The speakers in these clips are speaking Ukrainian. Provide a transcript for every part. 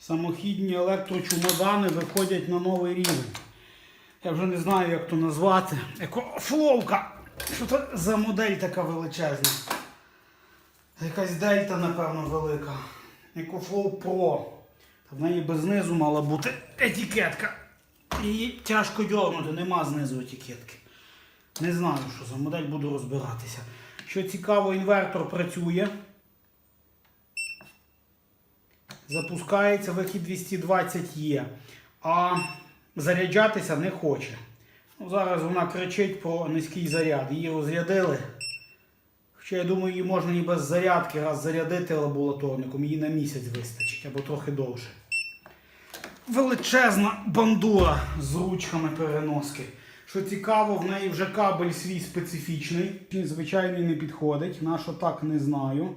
самохідні електрочумодани виходять на новий рівень. Я вже не знаю, як то назвати. Екофловка. Що це за модель така величезна? Якась дельта, напевно, велика. EcoFlow Pro. В неї без знизу мала бути етикетка. Її тяжко дьорнути, нема знизу етикетки. Не знаю, що за модель, буду розбиратися. Що цікаво, інвертор працює. Запускається, вихід 220 є. А заряджатися не хоче. Ну, зараз вона кричить про низький заряд. Її розрядили. Хоча я думаю, її можна і без зарядки раз зарядити лабораторником, її на місяць вистачить або трохи довше. Величезна бандура з ручками переноски. Що цікаво, в неї вже кабель свій специфічний. Звичайний не підходить. На що так не знаю.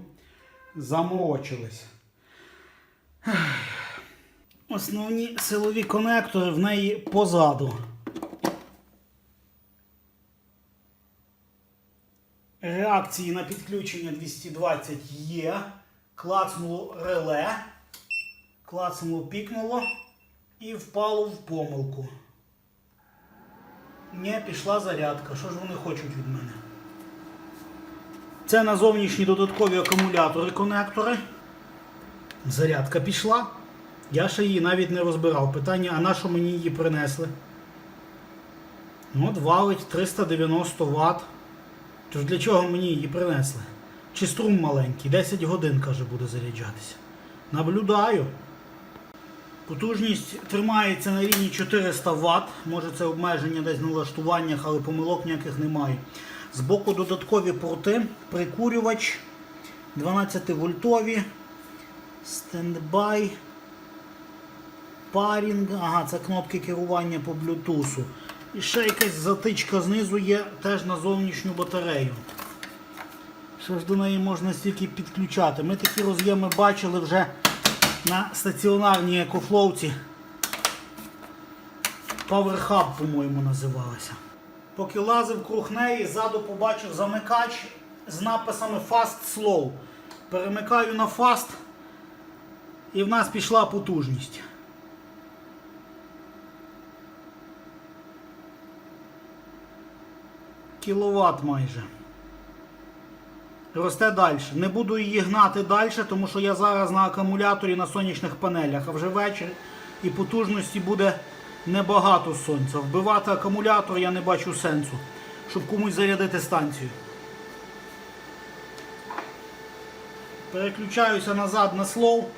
Заморочились. Основні силові конектори в неї позаду. Реакції на підключення 220 є. Клацнуло реле. Клацнуло, пікнуло і впало в помилку. Не, пішла зарядка. Що ж вони хочуть від мене? Це на зовнішні додаткові акумулятори конектори. Зарядка пішла. Я ще її навіть не розбирав. Питання, а на що мені її принесли? Ну, От валить 390 Вт. Тож для чого мені її принесли? Чи струм маленький? 10 годин, каже, буде заряджатися. Наблюдаю. Потужність тримається на рівні 400 Вт. Може це обмеження десь на налаштуваннях, але помилок ніяких немає. Збоку додаткові порти, прикурювач 12 вольтові, стендбай, парінг. Ага, це кнопки керування по блютусу. І ще якась затичка знизу є теж на зовнішню батарею. Що ж до неї можна стільки підключати? Ми такі роз'єми бачили вже на стаціонарній екофловці. Power Hub, по-моєму, називалася. Поки лазив круг неї, ззаду побачив замикач з написами Fast Slow. Перемикаю на Fast і в нас пішла потужність. Кіловат майже. Росте далі. Не буду її гнати далі, тому що я зараз на акумуляторі на сонячних панелях, а вже вечір і потужності буде небагато сонця. Вбивати акумулятор я не бачу сенсу, щоб комусь зарядити станцію. Переключаюся назад на слов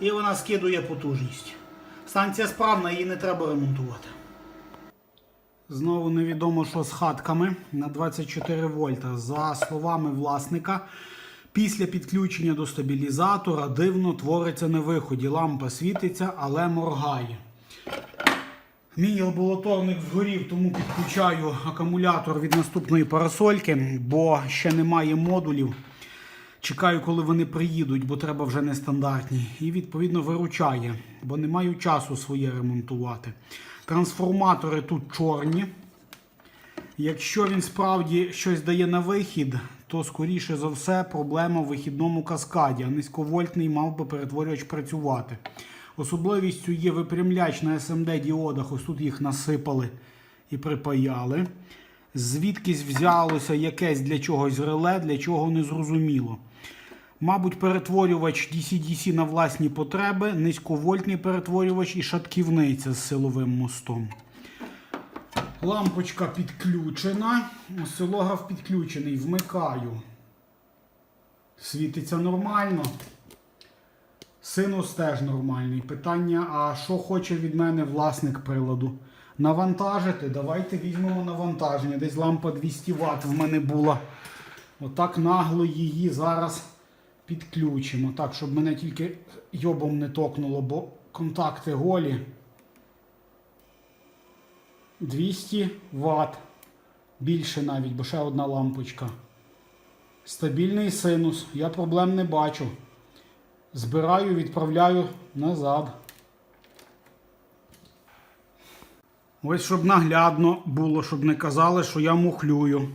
і вона скидує потужність. Станція справна, її не треба ремонтувати. Знову невідомо, що з хатками на 24 вольта. За словами власника, після підключення до стабілізатора дивно твориться на виході. Лампа світиться, але моргає. Мій лабораторник згорів, тому підключаю акумулятор від наступної парасольки, бо ще немає модулів. Чекаю, коли вони приїдуть, бо треба вже нестандартні. І відповідно виручає, бо не маю часу своє ремонтувати. Трансформатори тут чорні. Якщо він справді щось дає на вихід, то скоріше за все проблема в вихідному каскаді, а низьковольтний мав би перетворювач працювати. Особливістю є випрямляч на SMD діодах, ось тут їх насипали і припаяли. Звідкись взялося якесь для чогось реле, для чого не зрозуміло. Мабуть, перетворювач DC-DC на власні потреби, низьковольтний перетворювач і шатківниця з силовим мостом. Лампочка підключена. Осцилограф підключений. Вмикаю. Світиться нормально. Синус теж нормальний. Питання, а що хоче від мене власник приладу? Навантажити. Давайте візьмемо навантаження. Десь лампа 200 Вт в мене була. Отак нагло її зараз підключимо. Так, щоб мене тільки йобом не токнуло, бо контакти голі. 200 Вт. Більше навіть, бо ще одна лампочка. Стабільний синус. Я проблем не бачу. Збираю, відправляю назад. Ось щоб наглядно було, щоб не казали, що я мухлюю.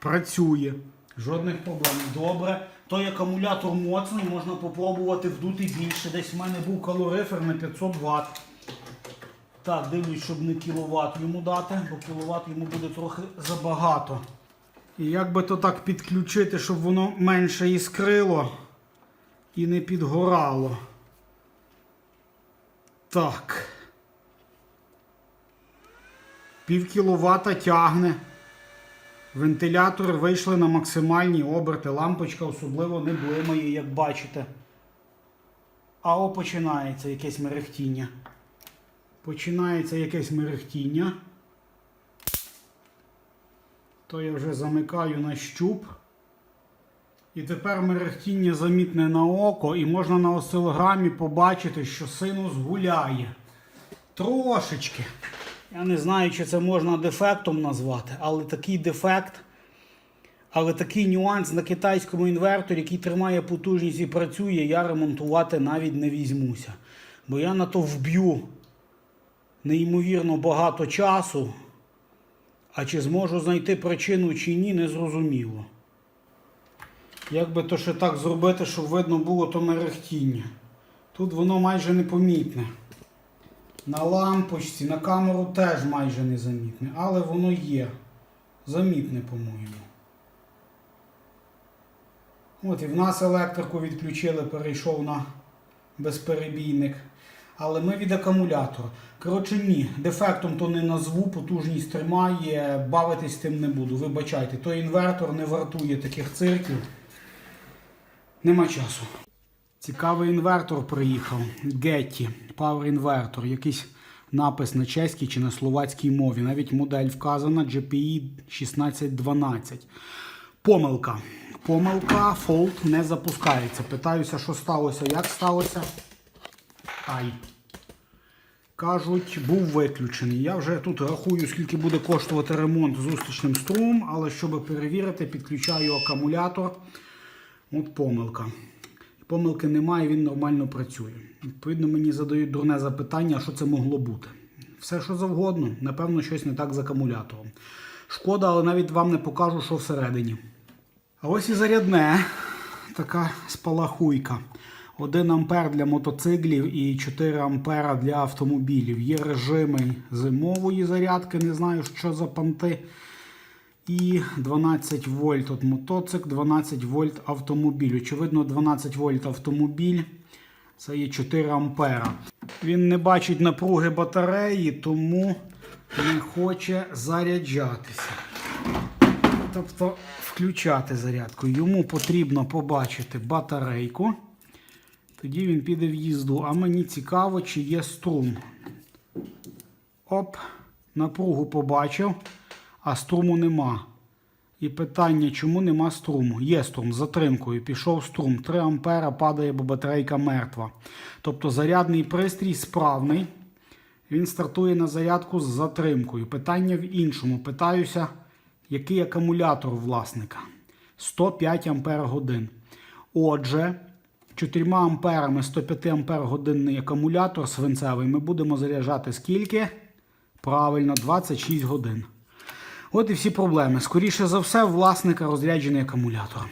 Працює. Жодних проблем. Добре. Той акумулятор моцний, можна попробувати вдути більше. Десь в мене був калорифер на 500 Вт. Так, дивлюсь, щоб не кіловат йому дати, бо кіловат йому буде трохи забагато. І як би то так підключити, щоб воно менше іскрило і не підгорало. Так. Пів кіловата тягне. Вентилятори вийшли на максимальні оберти. Лампочка особливо не блимає, як бачите. А о, починається якесь мерехтіння. Починається якесь мерехтіння. То я вже замикаю на щуп. І тепер мерехтіння замітне на око, і можна на осцилограмі побачити, що синус гуляє. Трошечки. Я не знаю, чи це можна дефектом назвати, але такий дефект, але такий нюанс на китайському інверторі, який тримає потужність і працює, я ремонтувати навіть не візьмуся. Бо я на то вб'ю неймовірно багато часу, а чи зможу знайти причину чи ні, не зрозуміло. Як би то ще так зробити, щоб видно було то мерехтіння. Тут воно майже непомітне. На лампочці, на камеру теж майже незамітне, але воно є. Замітне, по-моєму. От і в нас електрику відключили, перейшов на безперебійник. Але ми від акумулятора. Коротше, ні, дефектом то не назву, потужність тримає, бавитись тим не буду. Вибачайте, той інвертор не вартує таких цирків. Нема часу. Цікавий інвертор приїхав. Getty Power інвертор. Якийсь напис на чеській чи на словацькій мові. Навіть модель вказана GPI 1612. Помилка. Помилка, Fold не запускається. Питаюся, що сталося, як сталося. Ай. Кажуть, був виключений. Я вже тут рахую, скільки буде коштувати ремонт зустрічним струмом, але щоб перевірити, підключаю акумулятор. От помилка. Помилки немає, він нормально працює. Відповідно, мені задають дурне запитання, що це могло бути. Все, що завгодно, напевно, щось не так з акумулятором. Шкода, але навіть вам не покажу, що всередині. А ось і зарядне, така спалахуйка. 1 ампер для мотоциклів і 4 ампера для автомобілів. Є режими зимової зарядки, не знаю, що за панти. І 12 вольт от мотоцикл, 12 вольт автомобіль. Очевидно, 12 вольт автомобіль. Це є 4 ампера. Він не бачить напруги батареї, тому не хоче заряджатися. Тобто включати зарядку. Йому потрібно побачити батарейку. Тоді він піде в їзду. А мені цікаво, чи є струм. Оп, напругу побачив, а струму нема. І питання, чому нема струму? Є струм з затримкою. Пішов струм. 3 ампера падає, бо батарейка мертва. Тобто зарядний пристрій справний. Він стартує на зарядку з затримкою. Питання в іншому. Питаюся, який акумулятор власника? 105 ампер годин. Отже, 4 амперами 105 ампер годинний акумулятор свинцевий ми будемо заряджати скільки? Правильно, 26 годин. От і всі проблеми. Скоріше за все, власника розряджений акумулятор.